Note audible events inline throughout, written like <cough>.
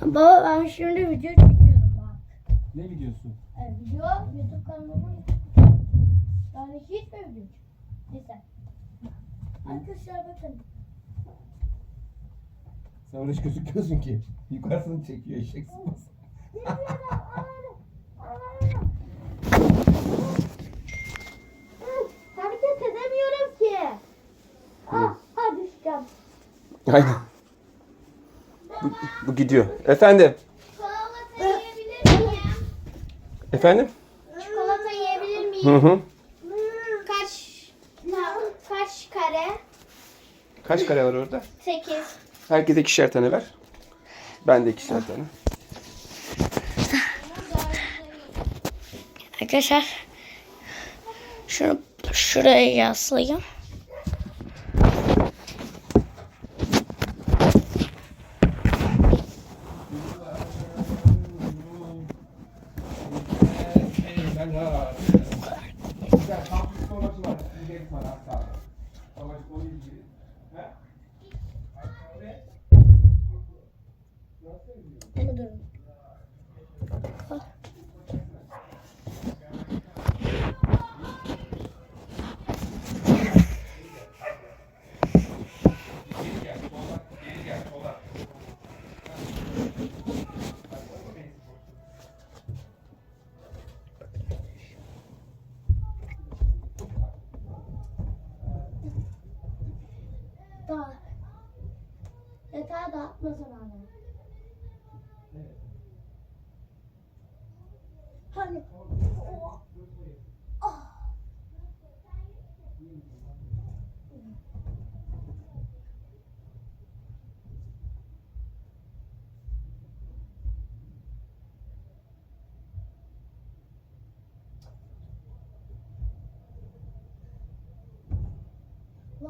Baba ben şimdi video çekiyorum bak. Ne videosu? Evet, video YouTube kanalıma yani hiç mi video? Neyse. Arkadaşlar bakın. Sen orada hiç gözükmüyorsun ki. Yukarısını çekiyor eşek sıpası. Hareket edemiyorum ki. Ah, hadi düşeceğim. Aynen. Bu, bu gidiyor. Efendim? Çikolata yiyebilir miyim? Efendim? Çikolata yiyebilir miyim? Hı hı. Kaç kaç kare? Kaç kare var orada? 8. Herkese ikişer tane ver. Ben de ikişer tane. Arkadaşlar şunu şuraya yaslayayım.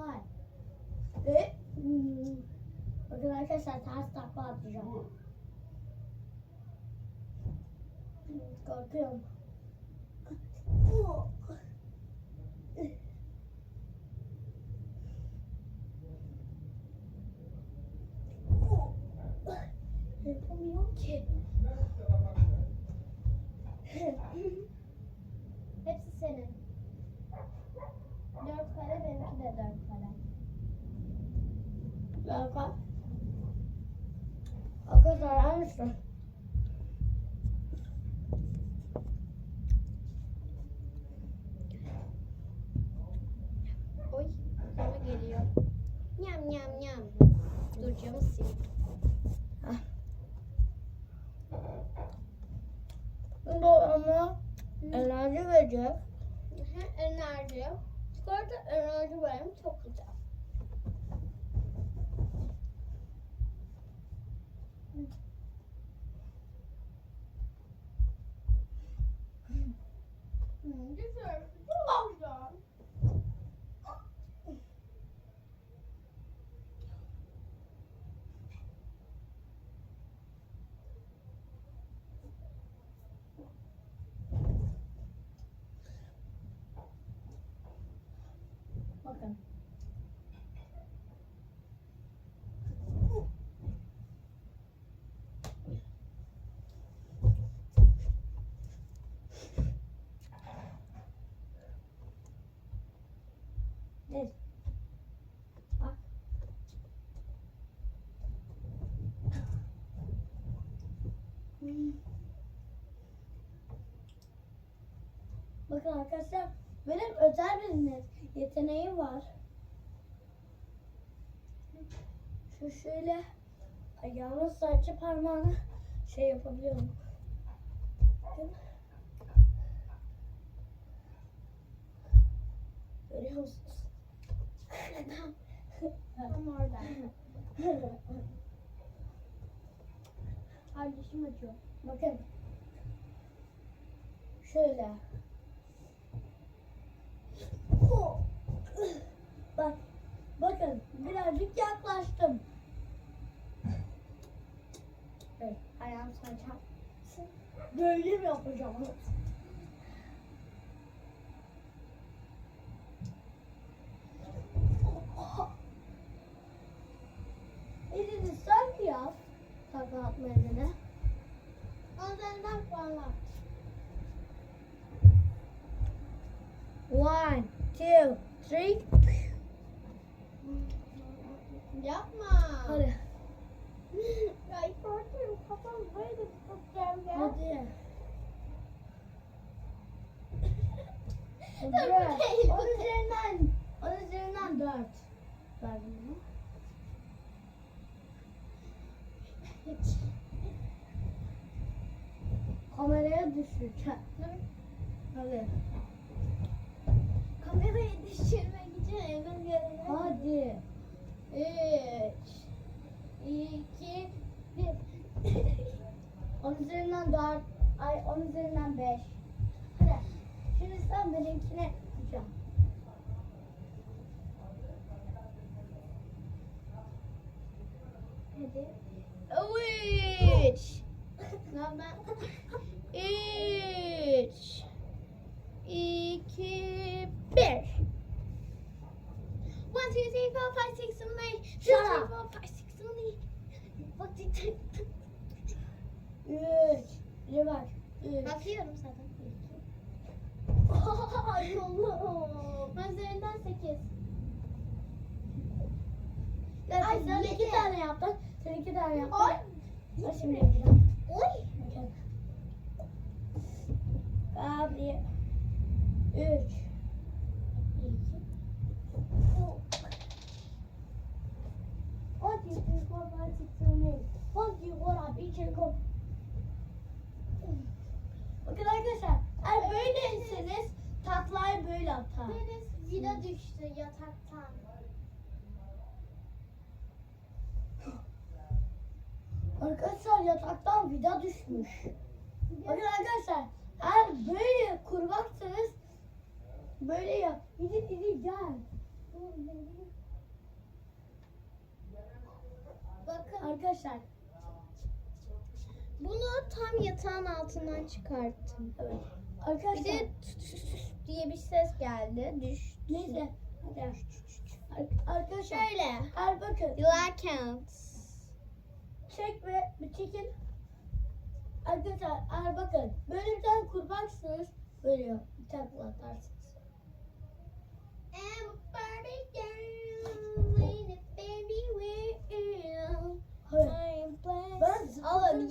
Vay. Ve hmm, bakın arkadaşlar ters takla atacağım. Korkuyorum. Yapamıyorum ki. Hepsi de um cinto. Bakın arkadaşlar benim özel bir yeteneğim var. Şu şöyle ayağımın serçe parmağını şey yapabiliyorum. Görüyor musunuz? Tam orada. Ay dişim acıyor. Bakın. Şöyle. Bak. Bakın. Birazcık yaklaştım. Evet. Ayağım saçam. Böyle mi yapacağım? Elini sen mi yap? Tak takla atmaya dene. Onun üzerinden puanla. One, three. Yapma. Hadi. <laughs> Ya korkuyorum kafam böyle tutacağım ya. Hadi. <laughs> Bakayım. Onun üzerinden, onun üzerinden dört. Verdim bunu. Kameraya düşüreceğim. Hadi. Kamerayı düşürmek için evim yerine. Hadi. Üç. iki, bir. <coughs> Onun üzerinden dört. Ay onun üzerinden beş. Hadi. Şimdi sen benimkine tutacağım. Hadi. Üç. Lan ben. Üç. İki, bir. One, two, three, four, five, six, seven, eight. Two, Shut three, up. four, five, six, seven, eight. Two, three. Üç. Bir bak. Üç. Bakıyorum zaten. <laughs> Ay Allah'ım. Ben üzerinden sekiz. Ay Ay, sen iki yedi. tane yaptın. Sen iki tane yaptın. Ay. Ben şimdi yapacağım. Oy. Abi. Üç. One, two, three, four, five, six, seven, eight. One, two, koy. Bakın arkadaşlar, eğer böyleyseniz taklayı böyle atar. Deniz vida düştü yataktan. Arkadaşlar yataktan vida düşmüş. Bakın arkadaşlar, eğer böyle kurbaksınız böyle yap. Gidi gidi gel. Bakın Arkadaşlar, bunu tam yatağın altından çıkarttım. evet. Bir Arkadaşlar, de diye bir ses geldi. Düş. neyse. Arkadaşlar, Şöyle. eğer bakın. Yular count. Çek ve bir çekin. Arkadaşlar eğer bakın böyle bir tane kurbaksınız böyle bir takla atarsınız. I'm a Barbie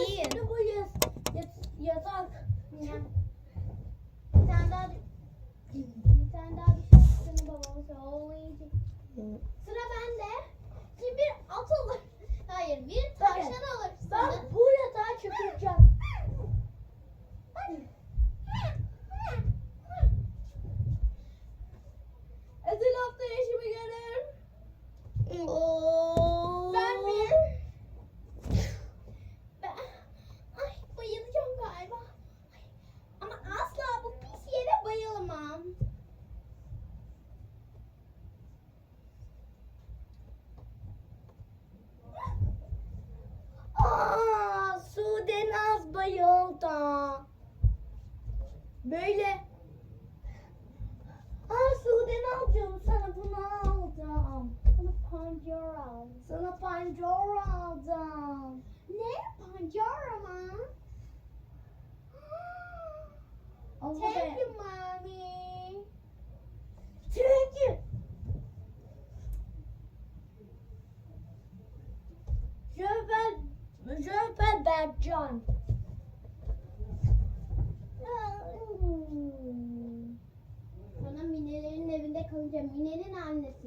Yiyin. şimdi bu yat, yat- yatak. Bir tane daha bir tane daha düşersin babamı söyleyecek. Sıra bende. Şimdi bir at olur. Hayır bir tavşan olur. Ben Sana. bu yatağa çıkacağım. Ödül hafta yaşımı görür. Oo. Ben bir. Ben, ay bayılacağım galiba. Ay, ama asla bu pis yere bayılamam. Aa, Sude Naz bayıldı. Böyle. Aa Sude Naz'cığım sana bunu aldım. Sana pancara al. Sana pancara aldım. Ne? Pancara mı? Thank you mommy. Thank you. Je m'appelle, je m'appelle Berkcan. Sonra Mine'nin annesiyim.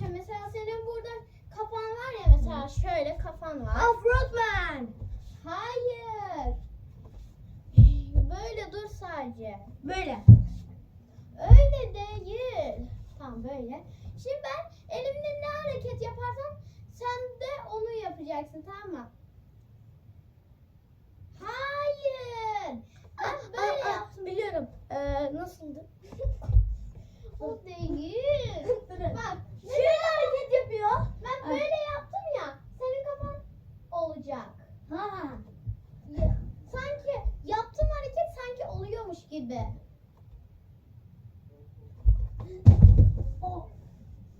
Yapacağım. Mesela senin burada kafan var ya mesela şöyle kafan var. Afrotman. Hayır. Böyle dur sadece. Böyle. Öyle değil. Tamam böyle. Şimdi ben elimle ne hareket yaparsam sen de onu yapacaksın tamam mı? Hayır. Ben böyle Aa, aa, yaptım. Biliyorum. Ee, nasıldı? O değil. Bak. Bak Şöyle hareket yapıyor. ben böyle yaptım ya. Senin kafan olacak. Ha. Ya- Sanki yaptığım hareket sanki oluyormuş gibi. O.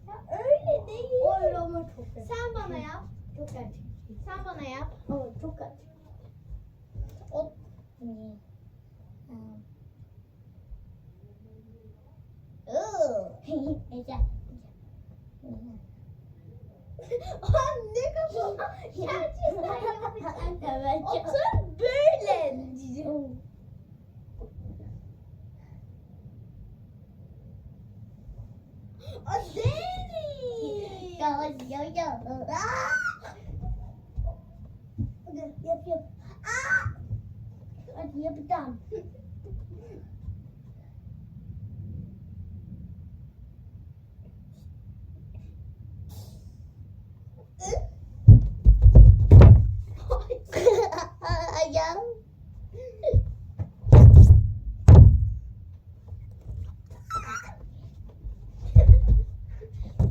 Ya öyle değil. O öyle ama çok gerçek. Sen bana yap. Çok gerçek. Sen bana yap. Ama çok gerçek. O Niye? Ha. Iı. Ece. Aa, ne kafa? Gerçekten yapacağım. Evet. Otur böyle. O değil. Ya ya ya. Yap yap. Hadi yapacağım. Ayağım.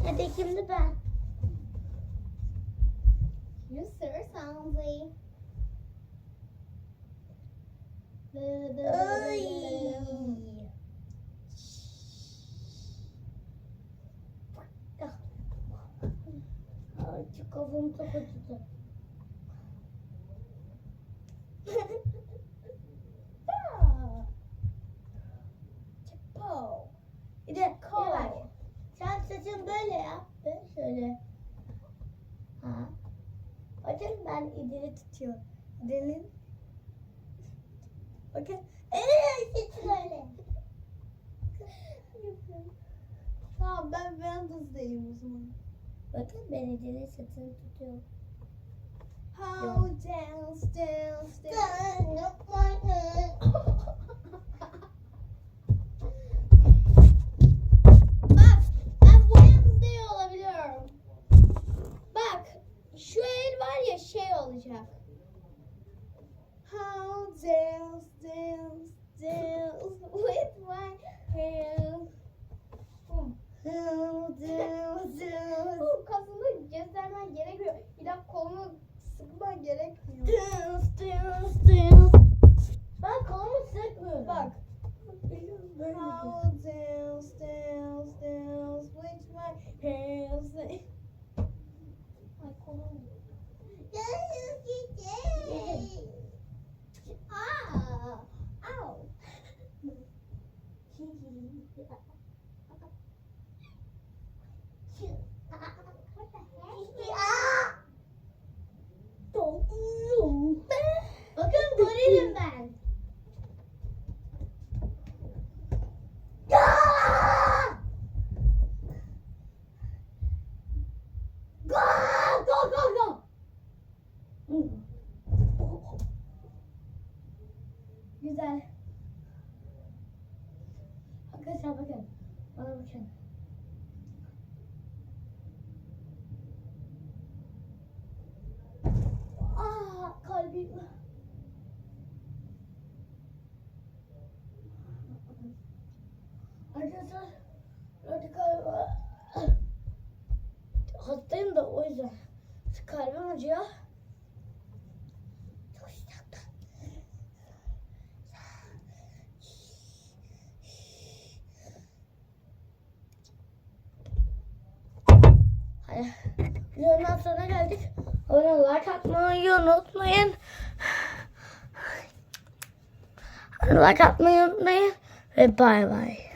Hadi şimdi ben. Mr. Sandy. Ay. Çok kafam çok acıdı. Bir de Kol. yavaş. Sen saçın böyle yap. Ben şöyle. Ha. Bakın ben idili tutuyorum. İdilin. Bakın. Eee öyle. Tamam ben ben hızdayım o zaman. Bakın ben idilin saçını tutuyorum. How dance, dance, dance. Bak, ben Wednesday olabiliyorum. Bak, şu el var ya şey olacak. How dance, dance, dance with my hands. How dance, dance. Bu kasını göstermen gerekiyor. Bir de kolunu sıkman gerekmiyor. Dance, dance, dance. Ben kolumu sıkmıyorum. Bak. How dance, dance, dance with my hands. Ay kolum. Aa, au. Bakın gorilim ben. Go! Go, go, go! Güzel. Arkadaşlar bakın. Bana bakın. Aa kalbim. Arkadaşlar radikal hastayım da o yüzden kalbim acıyor. Çok sıcakta. Hadi. Videonun sonuna geldik. Abone like atmayı unutmayın. Like atmayı unutmayın. Ve bay bay.